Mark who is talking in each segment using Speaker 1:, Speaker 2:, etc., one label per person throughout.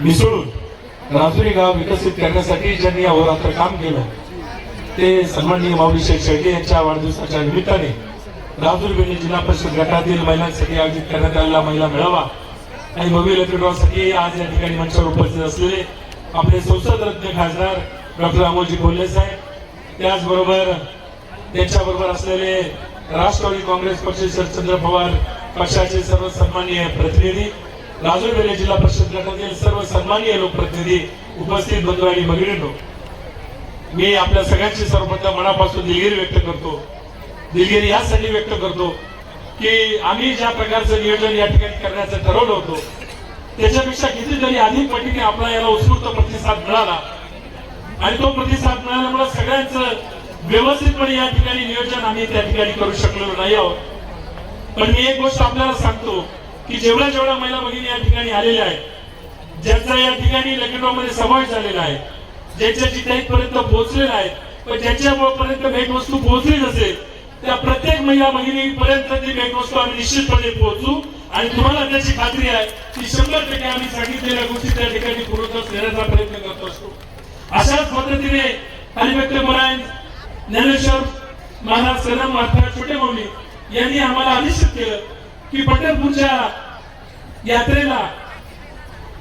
Speaker 1: मिसळून राजुरी गाव विकसित करण्यासाठी ज्यांनी अहोरात्र काम केलं ते सन्माननीय माऊली शेख शेळके यांच्या वाढदिवसाच्या निमित्ताने राजूर बेले जिल्हा परिषद गटातील महिलांसाठी आयोजित करण्यात आलेला महिला मेळावा आणि भव्य इलेक्ट्रिकॉसाठी आज या ठिकाणी मंचावर उपस्थित असलेले आपले संसदरत्न खासदार डॉक्टर अमोलजी कोल्हे साहेब त्याचबरोबर त्यांच्याबरोबर असलेले राष्ट्रवादी काँग्रेस पक्ष शरदचंद्र पवार पक्षाचे सर्व सन्माननीय प्रतिनिधी राजूर जिल्हा परिषद गटातील सर्व सन्माननीय लोकप्रतिनिधी उपस्थित बंधू आणि भगिनींनो. मी आपल्या सगळ्यांची सर्वप्रथम मनापासून दिलगिरी व्यक्त करतो. दिलगिरी यासाठी व्यक्त करतो की आम्ही ज्या प्रकारचं नियोजन या ठिकाणी करण्याचं ठरवलं होतं त्याच्यापेक्षा कितीतरी अधिक पटीने आपला याला उत्स्फूर्त प्रतिसाद मिळाला. आणि तो प्रतिसाद मिळाल्यामुळे सगळ्यांचं व्यवस्थितपणे या ठिकाणी नियोजन आम्ही त्या ठिकाणी करू शकलेलो नाही आहोत. पण मी एक गोष्ट आपल्याला सांगतो. की जेवढ्या जेवढ्या महिला भगिनी या ठिकाणी आलेल्या आहेत ज्यांचा या ठिकाणी लखनौमध्ये समावेश झालेला आहे ज्यांच्या जिथे इथपर्यंत पोहोचलेला आहे पण ज्यांच्यापर्यंत भेटवस्तू पोहोचलीच असेल त्या प्रत्येक महिला भगिनीपर्यंत ती भेटवस्तू आम्ही निश्चितपणे पोहोचू. आणि तुम्हाला त्याची खात्री आहे की शंभर टक्के आम्ही सांगितलेल्या गोष्टी त्या ठिकाणी पूर्णत्वास देण्याचा प्रयत्न करत असतो. अशाच पद्धतीने हरिभक्त मरायण ज्ञानेश्वर महाराज कदम महात्मा छोटे मौली यांनी आम्हाला आदेशित केलं की पंढरपूरच्या यात्रेला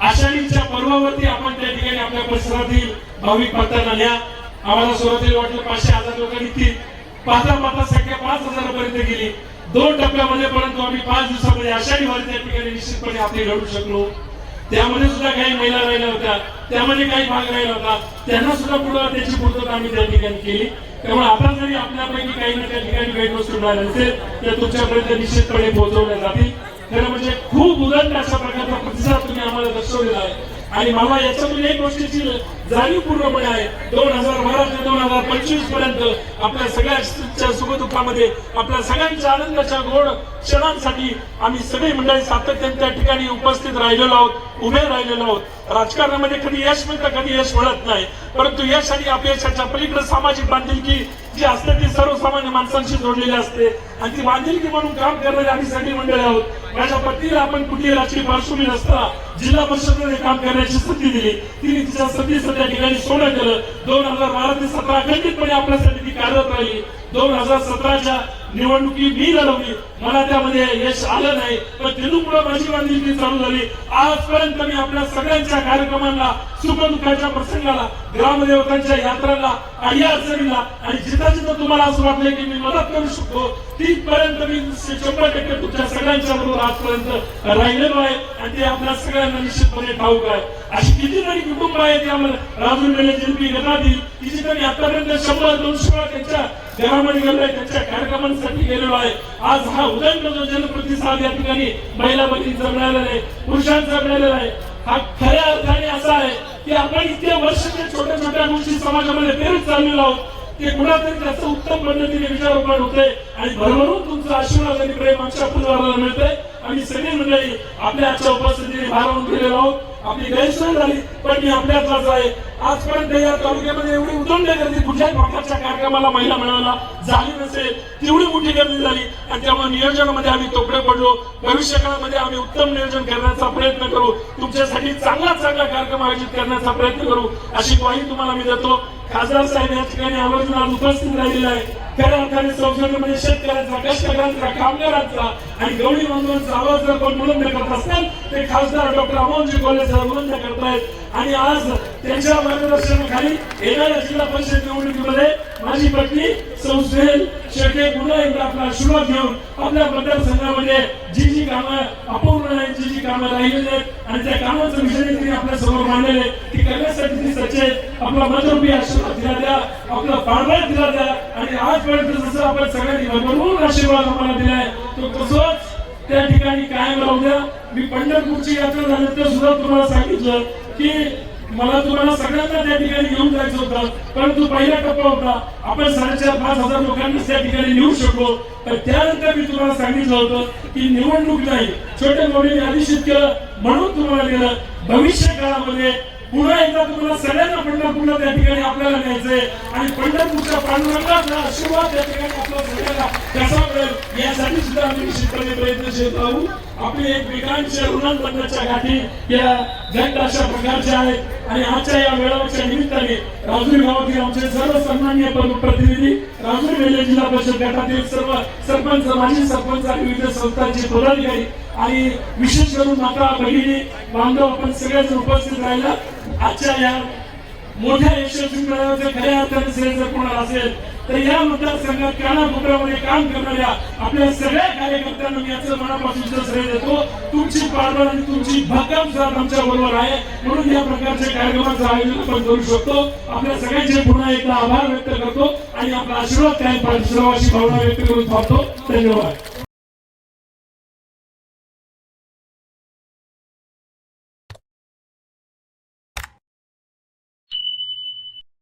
Speaker 1: आषाढीच्या पर्वावरती आपण त्या ठिकाणी आपल्या परिसरातील भाविक भक्तांना न्या. आम्हाला सुरुवातीला वाटलं पाचशे हजार लोक निघतील. पाहता पाहता संख्या पाच हजारापर्यंत गेली. दोन टप्प्यामध्ये परंतु आम्ही पाच दिवसामध्ये आषाढी वारी त्या ठिकाणी निश्चितपणे आपली लढू शकलो. त्यामध्ये सुद्धा काही महिला राहिल्या होत्या. त्यामध्ये काही भाग राहिला होता. त्यांना सुद्धा पुढे त्याची पूर्तता आम्ही त्या ठिकाणी केली. त्यामुळे आता जरी आपल्यापैकी काही ना त्या ठिकाणी भेटवस्तू मिळाल्या असेल तर तुमच्यापर्यंत निश्चितपणे पोहोचवल्या जातील. खरं म्हणजे खूप उदंड अशा प्रकारचा प्रतिसाद तुम्ही आम्हाला दर्शवलेला आहे. आणि मला याच्यामध्ये एक गोष्टीची जाणीवपूर्णपणे आहे. दोन हजार बारा ते दोन हजार पंचवीसपर्यंत आपल्या सगळ्यांच्या सुखदुःखामध्ये आपल्या सगळ्यांच्या आनंदाच्या गोड क्षणांसाठी आम्ही सगळी मंडळी सातत्याने त्या ठिकाणी उपस्थित राहिलेलो आहोत उभे राहिलेलो आहोत. राजकारणामध्ये कधी यश मिळतं कधी यश मिळत नाही. परंतु यश आणि अपयशाच्या पलीकडे सामाजिक बांधिलकी जी असते ती सर्वसामान्य माणसांशी जोडलेली असते. आणि ती बांधिलकी म्हणून काम करणारी आम्ही सगळी मंडळी आहोत. माझ्या पत्नीला आपण कुठली राजकीय पार्श्वभूमी नसताना जिल्हा परिषदेने काम करण्याची संधी दिली. तिने तिच्या संधी त्या ठिकाणी सोनं केलं दोन हजार बारा ते सतरा अखंडितपणे आपल्यासाठी ती कार्यरत राहिली. दोन हजार सतराच्या निवडणुकी मी लढवली. मला त्यामध्ये यश आलं नाही. पण तिथून माझी बांधिलकी चालू झाली. आजपर्यंत मी आपल्या सगळ्यांच्या कार्यक्रमांना सुखदुःखाच्या प्रसंगाला ग्रामदेवतांच्या यात्रांना आणि अडचणीला आणि जिथं जिथं तुम्हाला असं वाटलं की मी मदत करू शकतो तिथपर्यंत मी शंभर टक्के तुमच्या सगळ्यांच्या बरोबर आजपर्यंत राहिलेलो आहे आणि ते आपल्या सगळ्यांना निश्चितपणे ठाऊक आहे. अशी कितीतरी कुटुंब आहेत त्यामध्ये राजूर मेले जिलपी गटातील की जिथं मी आतापर्यंत शंभर दोनशे वेळा त्यांच्या घरामध्ये गेलोय त्यांच्या कार्यक्रमांसाठी गेलेलो आहे. आज हा उदंड जो जनप्रतिसाद या ठिकाणी महिला भगिनींचा मिळालेला आहे पुरुषांचा मिळालेला आहे. हा खऱ्या अर्थाने असा आहे की आपण इतक्या वर्षाच्या छोट्या छोट्या गोष्टी समाजामध्ये पेरत चाललेलो आहोत. ते कुणातरी त्याचं उत्तम पद्धतीने विचारोपण होते आणि भरभरून तुमचा आशीर्वाद आणि प्रेम आमच्या परिवाराला मिळतंय. आम्ही सगळी मंडळी आपल्या आजच्या उपस्थितीने भारावून गेलेलो आहोत. आपली गैरसोय झाली पण मी आपल्यातलाच आहे. आजपर्यंत या तालुक्यामध्ये एवढी उदंड गर्दी कुठल्याही प्रकारच्या कार्यक्रमाला महिला मिळाला झाली नसेल तेवढी मोठी गर्दी झाली. आणि त्यामुळे नियोजनामध्ये आम्ही तोकडे पडलो. भविष्य काळामध्ये आम्ही उत्तम नियोजन करण्याचा प्रयत्न करू. तुमच्यासाठी चांगला चांगला कार्यक्रम आयोजित करण्याचा प्रयत्न करू. अशी ग्वाही तुम्हाला मी देतो. खासदार साहेब या ठिकाणी आवर्जून आज उपस्थित राहिलेला आहे खऱ्या अर्थाने संसदेमध्ये शेतकऱ्यांचा कष्टकऱ्यांचा कामगारांचा आणि गवळी बांधवांचा आवाज जर कोण बुलंद करत असतात ते खासदार डॉक्टर अमोलजी कोल्हे साहेब बुलंद करतायत आणि आज त्यांच्या मार्गदर्शनाखाली येणाऱ्या जिल्हा परिषद निवडणुकीमध्ये माझी पत्नी संस्थेल शेटे पुन्हा एकदा आपला आशीर्वाद घेऊन आपल्या मतदारसंघामध्ये जी जी कामं अपूर्ण आहेत जी जी कामं राहिलेली आहेत आणि त्या कामाचं विषय तिने आपल्यासमोर मांडलेले ती करण्यासाठी ती सचेत आपला मतरूपी आशीर्वाद दिला द्या आपला पाठबळ दिला द्या आणि आजपर्यंत जसं आपण सगळ्यांनी भरभरून आशीर्वाद आम्हाला दिलाय तो तसंच त्या ठिकाणी कायम राहू द्या. मी पंढरपूरची यात्रा झाल्यानंतर सुद्धा तुम्हाला सांगितलं की मला तुम्हाला सगळ्यांना त्या ठिकाणी घेऊन जायचं होतं. परंतु पहिला टप्पा होता आपण साडेचार पाच हजार लोकांना त्या ठिकाणी नेऊ शकलो. तर त्यानंतर मी तुम्हाला सांगितलं होतं की निवडणूक नाही छोट्या मोठे आदेशित केलं म्हणून तुम्हाला गेलं भविष्य काळामध्ये पुन्हा एकदा तुम्हाला सगळ्यांना पंढरपूरला त्या ठिकाणी आपल्याला न्यायचंय. आणि पंढरपूरच्या पांडुरंगाचा आशीर्वाद त्या ठिकाणी आपल्या सगळ्यांना कसा मिळेल यासाठी सुद्धा आम्ही निश्चितपणे प्रयत्नशील राहू. आपली एकमेकांच्या ऋणांबंधाच्या गाठी या घट अशा प्रकारच्या आहेत. आणि आजच्या या मेळाव्याच्या निमित्ताने राजुरी गावातील आमचे सर्व सन्मान्य प्रतिनिधी राजुरी वेल्हे जिल्हा परिषद गटातील सर्व सरपंच माजी सरपंच आणि विविध संस्थांचे पदाधिकारी आणि विशेष करून माता भगिनी बांधव आपण सगळेच उपस्थित राहिला. आजच्या या मोठ्या यशस्वी मेळाव्याचं खऱ्या अर्थाने श्रेय जर कोणाला असेल तर या मतदारसंघात कानाकोपऱ्यामध्ये काम करणाऱ्या आपल्या सगळ्या कार्यकर्त्यांना मी याचं मनापासून श्रेय देतो. तुमची पाठबळ आणि तुमची भक्कम साथ आमच्या बरोबर आहे. म्हणून या प्रकारच्या कार्यक्रमाचं आयोजन आपण करू शकतो. आपल्या सगळ्यांचे पुन्हा एकदा आभार व्यक्त करतो आणि आपला आशीर्वाद काय सर्वांची भावना व्यक्त करून पाहतो धन्यवाद.